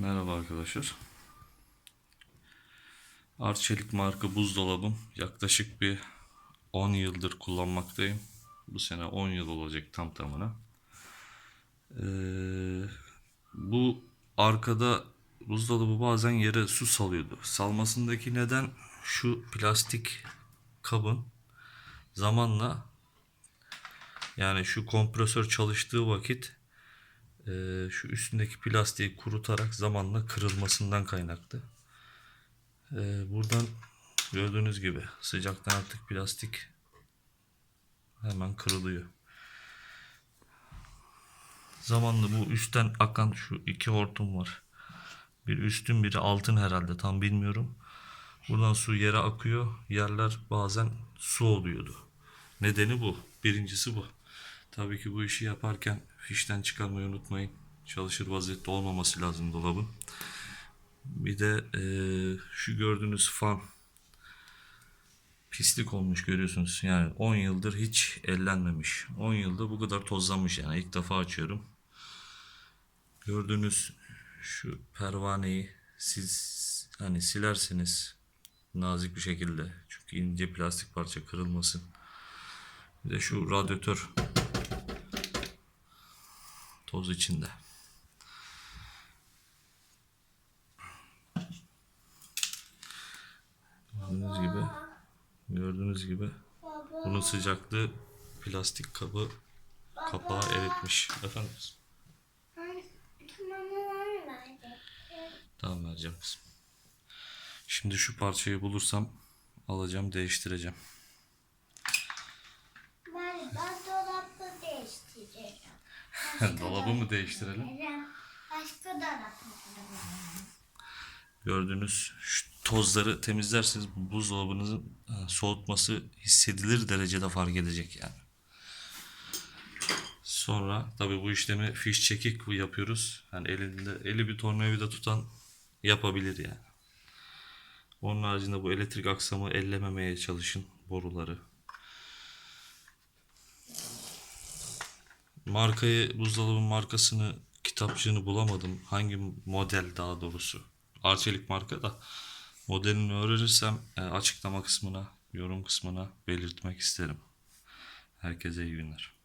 Merhaba arkadaşlar. Arçelik marka buzdolabım. Yaklaşık bir 10 yıldır kullanmaktayım. Bu sene 10 yıl olacak tam tamına. Ee, bu arkada buzdolabı bazen yere su salıyordu. Salmasındaki neden şu plastik kabın zamanla yani şu kompresör çalıştığı vakit e, şu üstündeki plastiği kurutarak zamanla kırılmasından kaynaklı. E, buradan gördüğünüz gibi sıcaktan artık plastik hemen kırılıyor. Zamanla bu üstten akan şu iki hortum var. Bir üstün biri altın herhalde tam bilmiyorum. Buradan su yere akıyor. Yerler bazen su oluyordu. Nedeni bu. Birincisi bu. Tabii ki bu işi yaparken fişten çıkarmayı unutmayın. Çalışır vaziyette olmaması lazım dolabın. Bir de eee, şu gördüğünüz fan pislik olmuş görüyorsunuz. Yani 10 yıldır hiç ellenmemiş. 10 yılda bu kadar tozlanmış yani. İlk defa açıyorum. Gördüğünüz şu pervaneyi siz hani silerseniz nazik bir şekilde çünkü ince plastik parça kırılmasın. Bir de şu radyatör toz içinde. Gördüğünüz gibi gördüğünüz gibi bunun sıcaklığı plastik kabı kapağı eritmiş. Efendim kızım? Tamam vereceğim kızım. Şimdi şu parçayı bulursam alacağım değiştireceğim. Ben, ben dolabı değiştireceğim. Dolabı mı değiştirelim? Başka dolap Gördüğünüz şu tozları temizlerseniz bu buzdolabınızın e, soğutması hissedilir derecede fark edecek yani. Sonra tabii bu işlemi fiş çekik yapıyoruz. Yani elinde eli bir tornavida tutan yapabilir yani. Onun haricinde bu elektrik aksamı ellememeye çalışın boruları. Markayı, buzdolabı markasını, kitapçığını bulamadım. Hangi model daha doğrusu. Arçelik marka da. Modelini öğrenirsem e, açıklama kısmına, yorum kısmına belirtmek isterim. Herkese iyi günler.